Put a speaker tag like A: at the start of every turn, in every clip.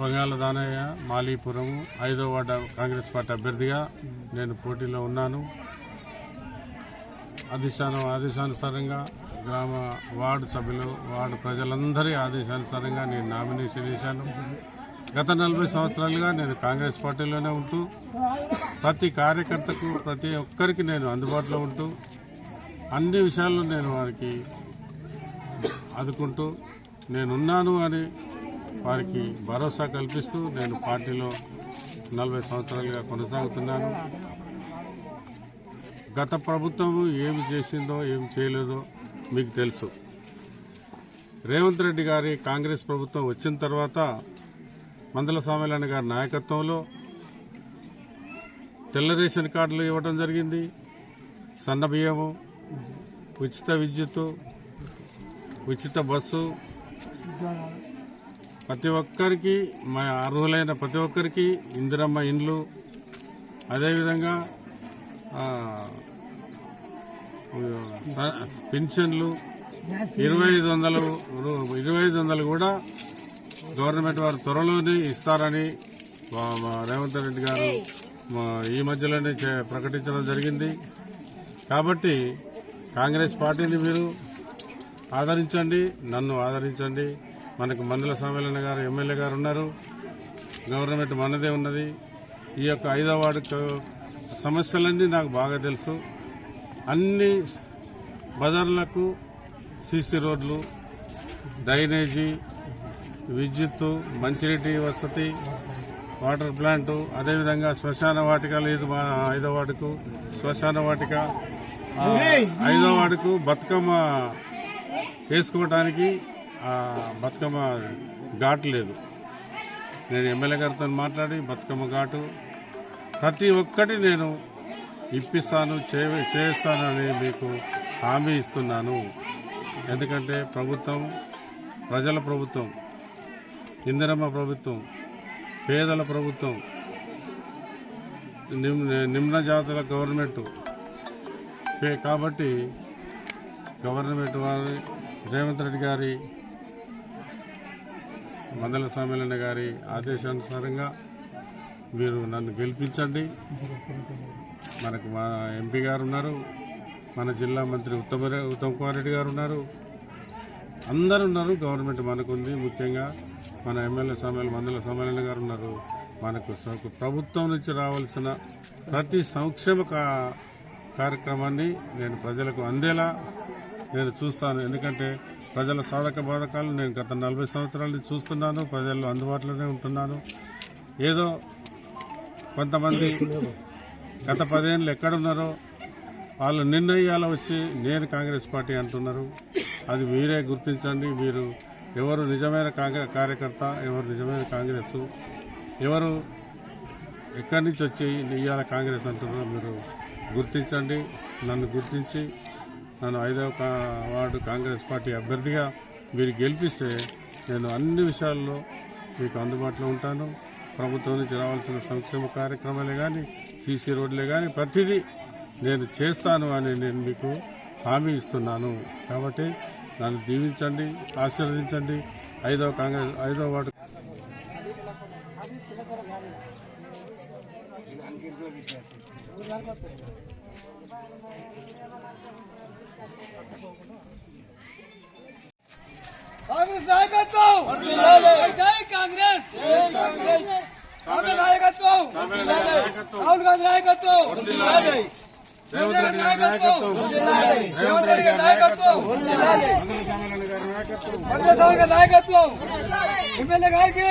A: వంగాల దానయ్య మాలీపురం ఐదో ward Congress party అభ్యర్థిగా నేను పోటీలో ఉన్నాను. అధిష్టానం ఆదేశానుసారంగా గ్రామ వార్డు సభ్యులు వార్డు ప్రజలందరి ఆదేశానుసారంగా నేను నామినేషన్ చేశాను గత నలభై సంవత్సరాలుగా నేను కాంగ్రెస్ పార్టీలోనే ఉంటూ ప్రతి కార్యకర్తకు ప్రతి ఒక్కరికి నేను అందుబాటులో ఉంటూ అన్ని విషయాల్లో నేను వారికి ఆదుకుంటూ నేనున్నాను అని వారికి భరోసా కల్పిస్తూ నేను పార్టీలో నలభై సంవత్సరాలుగా కొనసాగుతున్నాను. గత ప్రభుత్వం ఏమి చేసిందో ఏమి చేయలేదో మీకు తెలుసు. రేవంత్ రెడ్డి గారి కాంగ్రెస్ ప్రభుత్వం వచ్చిన తర్వాత మందల స్వామిలాని గారి నాయకత్వంలో తెల్ల రేషన్ కార్డులు ఇవ్వడం జరిగింది. సన్న బియ్యము ఉచిత విద్యుత్తు ఉచిత బస్సు ప్రతి ఒక్కరికి మా అర్హులైన ప్రతి ఒక్కరికి ఇందిరమ్మ ఇండ్లు అదేవిధంగా పెన్షన్లు ఇరవై ఐదు వందలు ఇరవై ఐదు వందలు కూడా గవర్నమెంట్ వారు త్వరలోనే ఇస్తారని రేవంత్ రెడ్డి గారు ఈ మధ్యలోనే చే- ప్రకటించడం జరిగింది. కాబట్టి కాంగ్రెస్ పార్టీని మీరు ఆదరించండి నన్ను ఆదరించండి. మనకు మందుల సమ్మేళన గారు ఎమ్మెల్యే గారు ఉన్నారు. గవర్నమెంట్ మనదే ఉన్నది. ఈ యొక్క ఐదో వార్డు సమస్యలన్నీ నాకు బాగా తెలుసు. అన్ని బజార్లకు సీసీ రోడ్లు డ్రైనేజీ విద్యుత్తు మంచినీటి వసతి వాటర్ ప్లాంటు అదేవిధంగా శ్మశాన వాటిక లేదు మా ఐదో వార్డుకు. శ్మశాన వాటిక ఐదో వార్డుకు బతుకమ్మ వేసుకోవటానికి బతుకమ్మ ఘాటు లేదు. నేను ఎమ్మెల్యే గారితో మాట్లాడి బతుకమ్మ ఘాటు ప్రతి ఒక్కటి నేను ఇప్పిస్తాను చే- చేస్తానని మీకు హామీ ఇస్తున్నాను. ఎందుకంటే ప్రభుత్వం ప్రజల ప్రభుత్వం ఇందిరమ్మ ప్రభుత్వం పేదల ప్రభుత్వం నిమ్న నిమ్న జాతుల గవర్నమెంట్. పే- కాబట్టి గవర్నమెంట్ వారి రేవంత్ రెడ్డి గారి మండల సమ్మేళన గారి ఆదేశానుసారంగా మీరు నన్ను గెలిపించండి. మనకు మా ఎంపీ గారు ఉన్నారు మన జిల్లా మంత్రి ఉత్తమ ఉత్తమ్ కుమార్ రెడ్డి గారు ఉన్నారు. అందరు ఉన్నారు గవర్నమెంట్ మనకుంది. ముఖ్యంగా మన ఎమ్మెల్యే సమ్మేళన మండల సమ్మేళన గారు ఉన్నారు. మనకు ప్రభుత్వం నుంచి రావాల్సిన ప్రతి సంక్షేమ కా- కార్యక్రమాన్ని నేను ప్రజలకు అందేలా నేను చూస్తాను. ఎందుకంటే ప్రజల సాధక బాధకాలు నేను గత నలభై సంవత్సరాల నుంచి చూస్తున్నాను ప్రజల్లో అందుబాటులోనే ఉంటున్నాను. ఏదో కొంతమంది గత పదేళ్ళు ఎక్కడున్నారో వాళ్ళు నిర్ణయాలు వచ్చి నేను కాంగ్రెస్ పార్టీ అంటున్నారు. అది మీరే గుర్తించండి. మీరు ఎవరు నిజమైన కాంగ్రెస్ కార్యకర్త ఎవరు నిజమైన కాంగ్రెస్ ఎవరు ఎక్కడి నుంచి వచ్చి ఇవాళ కాంగ్రెస్ అంటున్నారో మీరు గుర్తించండి. నన్ను గుర్తించి నన్ను ఐదవ వార్డు కాంగ్రెస్ పార్టీ అభ్యర్థిగా మీరు గెలిపిస్తే నేను అన్ని విషయాల్లో మీకు అందుబాటులో ఉంటాను. ప్రభుత్వం నుంచి రావాల్సిన సంక్షేమ కార్యక్రమాలే కానీ సీసీ రోడ్లే కానీ ప్రతిదీ నేను చేస్తాను అని నేను మీకు హామీ ఇస్తున్నాను. కాబట్టి నన్ను దీవించండి ఆశీర్వదించండి. ఐదవ కాంగ్రెస్ ఐదవ వార్డు
B: కాంగ్రెస్ నాయకత్వం జై కాంగ్రెస్ కాంగ్రెస్ నాయకత్వం రాహుల్ గాంధీ నాయకత్వం
A: రేవంత్ రెడ్డి గారి నాయకత్వం
B: రేవంత్ రెడ్డి గారి నాయకత్వం
A: మంగళ సమ్మేళన గారి నాయకత్వం
B: చంద్రబాబు గారి నాయకత్వం ఎమ్మెల్యే గారికి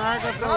B: నాయకత్వం.